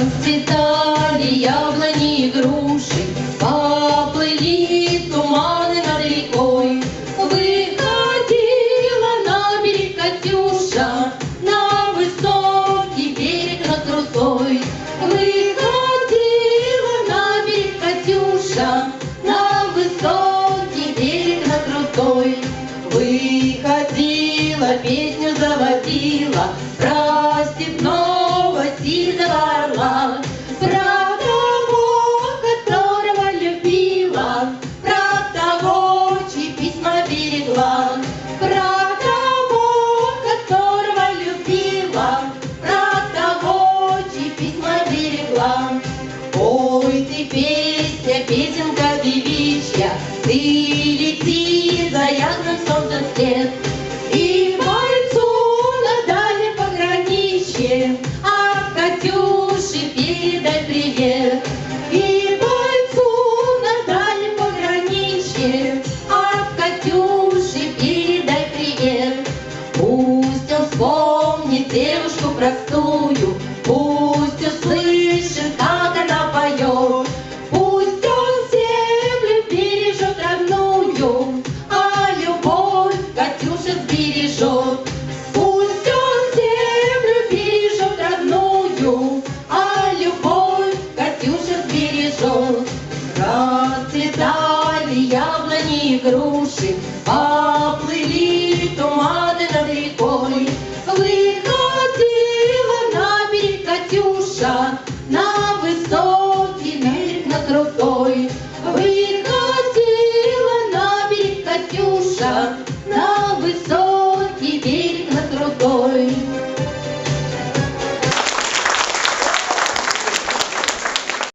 Расцветали яблони и груши, Поплыли туманы над рекой. Выходила на берег Катюша, На высокий берег, на крутой. Выходила на берег Катюша, На высокий берег, на крутой. Выходила, песню заводила Про степного сильного Катюши передай привет. И бойцу на дальнем пограничье От Катюши передай привет. Пусть он вспомнит девушку яблуні і груші, папли літо мати над рікою, Лихотила на берег Катюша, на високий берег над крутою, Вихотила на берег Катюша.